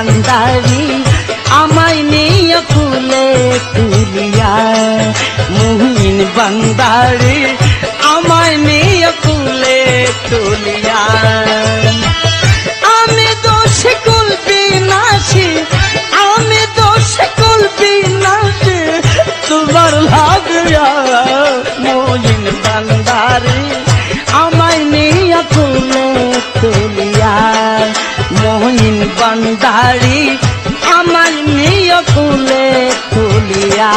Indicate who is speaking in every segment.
Speaker 1: ভান্ডারি আমায় নিয়ে ফুলে তুলিয়া। মুহিন ভান্ডারি আমায় নিয়ে ফুলে তুলিয়া। কান্দারি আমার নিয় খুলে তুলিয়া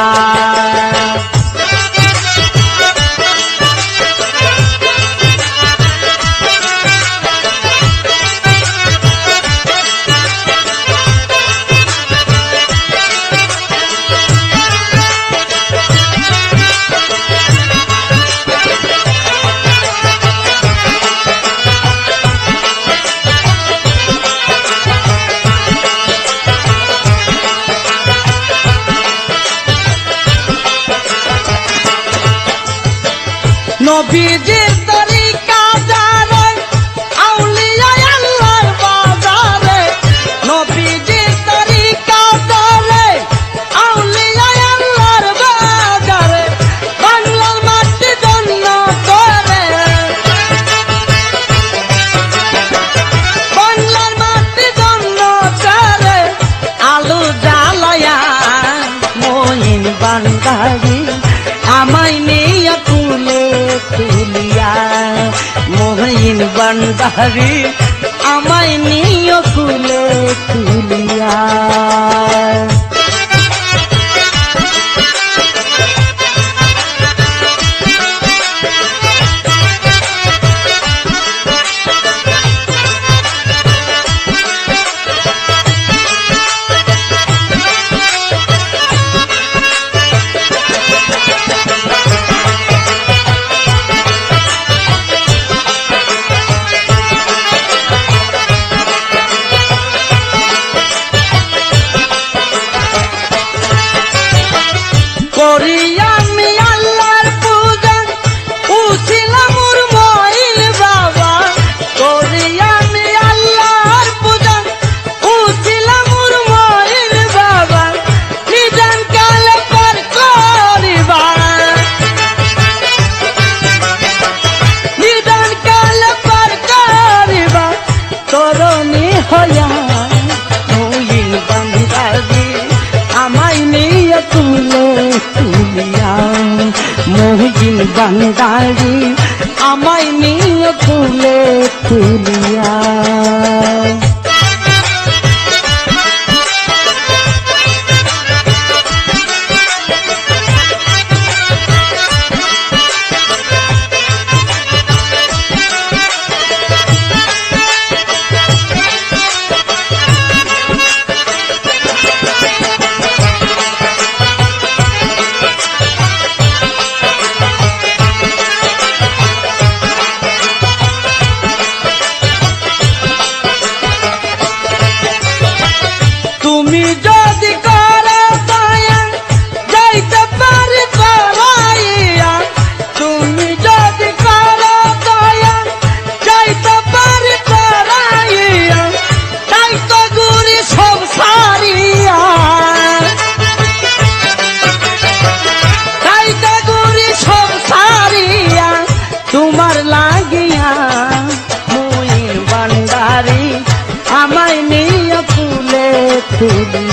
Speaker 1: নবীজি কান্দারি আমায় নিয় খুলে তুলিয়া। হয়া ওই বান্ধবী আমায় নিয়ে তুলো তুলিয়া। মোহিন বান্দারি আমায় নিয়ে তুলে তুলিয়া। তুমি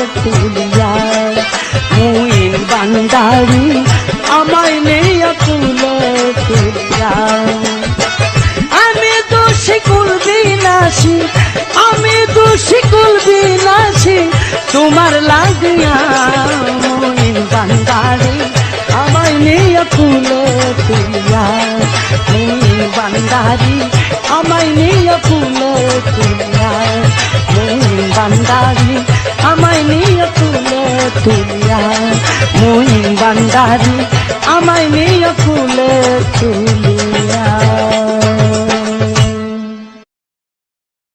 Speaker 1: বান্দারি আমায় নিয়ে তুলো আমি দোষী কুলবি নাসি আমি দোষী কুলবি নাসি তোমার লাগিয়া মইন বান্দারি আমায় নিয়ে কুলে তুলিয়া মইন বান্দারি আমায় নিয়ে কুলে তুলিয়া মইন বান্দারি আমায় কুলে তুলিয়া বান্দারি আমায় নিয়ে ফুলে তুলি